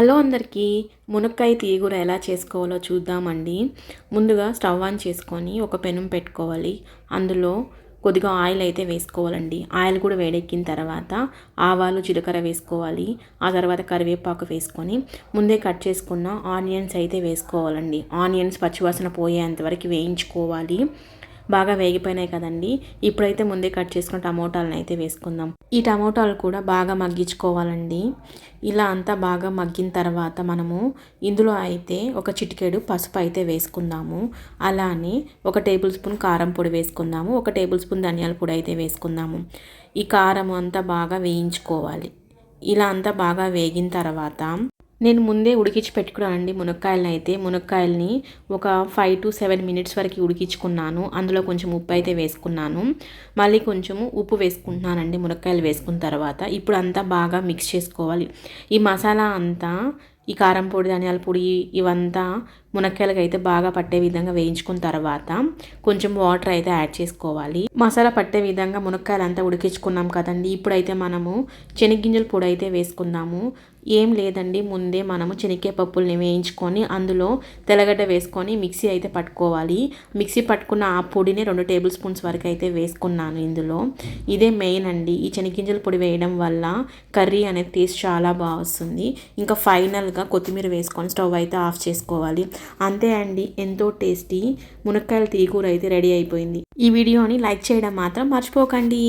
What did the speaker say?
Hello అందరికీ మునక్కాయ తీగూర ఎలా చేసుకోవాలో చూద్దామండి. ముందుగా స్టవ్ ఆన్ చేసుకొని ఒక పెనం పెట్టుకోవాలి. అందులో కొద్దిగా ఆయిల్ అయితే వేసుకోవాలండి. ఆయిల్ కూడా వేడెక్కిన తర్వాత ఆవాలు జీలకర్ర వేసుకోవాలి. ఆ తర్వాత కరివేపాకు వేసుకొని ముందే కట్ చేసుకున్న ఆనియన్స్ అయితే వేసుకోవాలండి. ఆనియన్స్ పచ్చివాసన పోయేంత వరకు వేయించుకోవాలి. బాగా వేగిపోయినాయి కదండి. ఇప్పుడైతే ముందే కట్ చేసుకున్న టమోటాలను అయితే వేసుకుందాం. ఈ టమోటాలు కూడా బాగా మగ్గించుకోవాలండి. ఇలా అంతా బాగా మగ్గిన తర్వాత మనము ఇందులో అయితే ఒక చిటికెడు పసుపు అయితే వేసుకుందాము. అలానే ఒక టేబుల్ స్పూన్ కారం పొడి వేసుకుందాము. ఒక టేబుల్ స్పూన్ ధనియాల పొడి అయితే వేసుకుందాము. ఈ కారం అంతా బాగా వేయించుకోవాలి. ఇలా అంతా బాగా వేగిన తర్వాత నేను ముందే ఉడికించి పెట్టుకున్నానండి మునక్కాయలని అయితే మునక్కాయలని ఒక ఫైవ్ టు సెవెన్ మినిట్స్ వరకు ఉడికించుకున్నాను. అందులో కొంచెం ఉప్పు అయితే వేసుకున్నాను. మళ్ళీ కొంచెము ఉప్పు వేసుకుంటున్నానండి మునక్కాయలు వేసుకున్న తర్వాత. ఇప్పుడు అంతా బాగా మిక్స్ చేసుకోవాలి. ఈ మసాలా అంతా ఈ కారం పొడి ధనియాల పొడి ఇవంతా మునక్కాయలకు అయితే బాగా పట్టే విధంగా వేయించుకున్న తర్వాత కొంచెం వాటర్ అయితే యాడ్ చేసుకోవాలి. మసాలా పట్టే విధంగా మునక్కాయలు అంతా ఉడికించుకున్నాం కదండి. ఇప్పుడైతే మనము శనగ్గింజల పొడి అయితే వేసుకుందాము. ఏం లేదండి ముందే మనము శనక్కాయ పప్పుల్ని వేయించుకొని అందులో తెల్లగడ్డ వేసుకొని మిక్సీ అయితే పట్టుకోవాలి. మిక్సీ పట్టుకున్న ఆ పొడిని రెండు టేబుల్ స్పూన్స్ వరకు అయితే వేసుకున్నాను ఇందులో. ఇదే మెయిన్ అండి. ఈ శనగింజల పొడి వేయడం వల్ల కర్రీ అనేది టేస్ట్ చాలా బాగా వస్తుంది. ఇంకా ఫైనల్గా కొత్తిమీర వేసుకొని స్టవ్ అయితే ఆఫ్ చేసుకోవాలి. అంతే అండి ఎంతో టేస్టీ మునక్కాయల తీగూర అయితే రెడీ అయిపోయింది. ఈ వీడియోని లైక్ చేయడం మాత్రం మర్చిపోకండి.